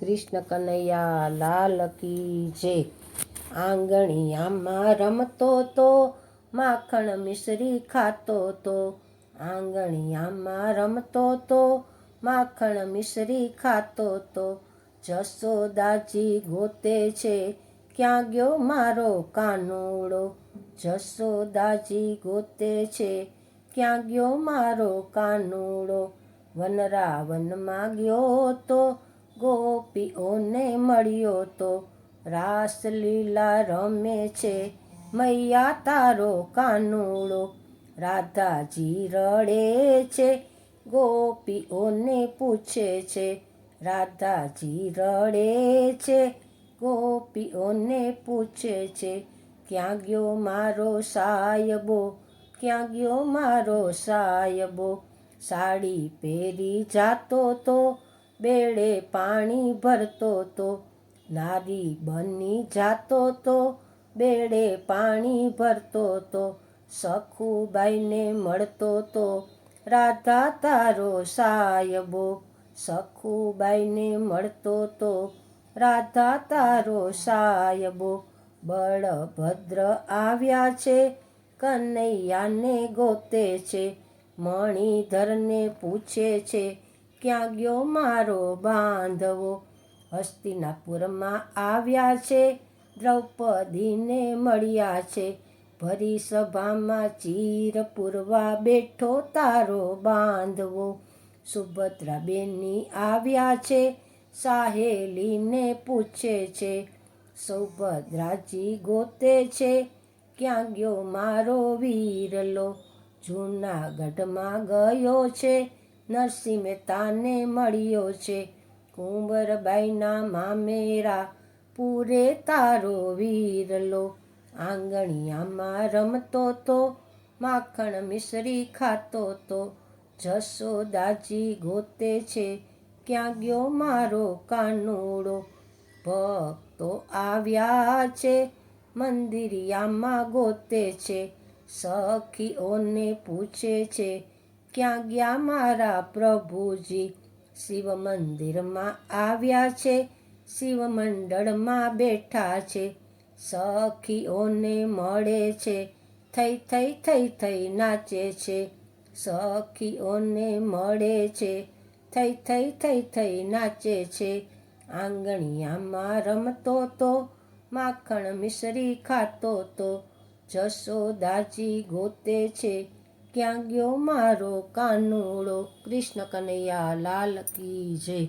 કૃષ્ણ કનૈયા, લાલ કી જે આંગણિયામાં રમતો તો, માખણ મિશ્રી ખાતો તો. આંગણિયામાં રમતો તો, માખણ મિશ્રી ખાતો તો. જસોદાજી ગોતે છે, ક્યાં ગયો મારો કાનુડો? જસોદાજી ગોતે છે, ક્યાં ગયો મારો કાનુડો? વનરાવનમાં ગયો તો ગોપીઓને મળ્યો તો રાસલીલા રમે છે. મૈયા તારો કાનુડો રાધાજી રડે છે. ગોપીઓને પૂછે છે, રાધાજી રડે છે? ગોપીઓને પૂછે છે, ક્યાં ગયો મારો સાયબો? ક્યાં ગયો મારો સાયબો? સાડી પહેરી જાતો તો બેડે પાણી ભરતો તો નારી બની જાતો તો, બેડે પાણી ભરતો તો, સખુબાઈને મળતો તો, રાધા તારો સાયબો, સખુબાઈને મળતો તો, રાધા તારો સાયબો, બળભદ્ર આવ્યા છે, કનૈયાને ગોતે છે, મણિધરને પૂછે છે ક્યાં ગયો મારો બાંધવો? હસ્તિનાપુરમાં આવ્યા છે, દ્રૌપદીને મળ્યા છે. ભરી સભામાં ચીર પૂરવા બેઠો તારો બાંધવો. સુભદ્રાબેની આવ્યા છે, સાહેલીને પૂછે છે, સૌભદ્રાજી ગોતે છે, ક્યાં ગયો મારો વીરલો? જૂનાગઢમાં ગયો છે નરસિંહ મહેતાને મળ્યો છે. કુંવરબાઈના મામેરા, પૂરે તારો વીરલો. આંગણિયામાં રમતો તો, માખણ મિશ્રી ખાતો તો. જસોદાજી ગોતે છે, ક્યાં ગયો મારો કાનુડો? ભક્તો આવ્યા છે, મંદિરિયામાં ગોતે છે. સખીઓને પૂછે છે ક્યાં ગયા મારા પ્રભુજી? શિવ મંદિરમાં આવ્યા છે. શિવ મંડળમાં બેઠા છે. સખીઓને મળે છે. થઈ થઈ થઈ થઈ નાચે છે. સખીઓને મળે છે. થઈ થઈ થઈ થઈ નાચે છે. આંગણિયામાં રમતો તો, માખણ મિશ્રી ખાતો તો જસોદાજી ગોતે છે. ક્યાં ગયો મારો કાનુડો? કૃષ્ણ કનૈયા લાલ કી જય.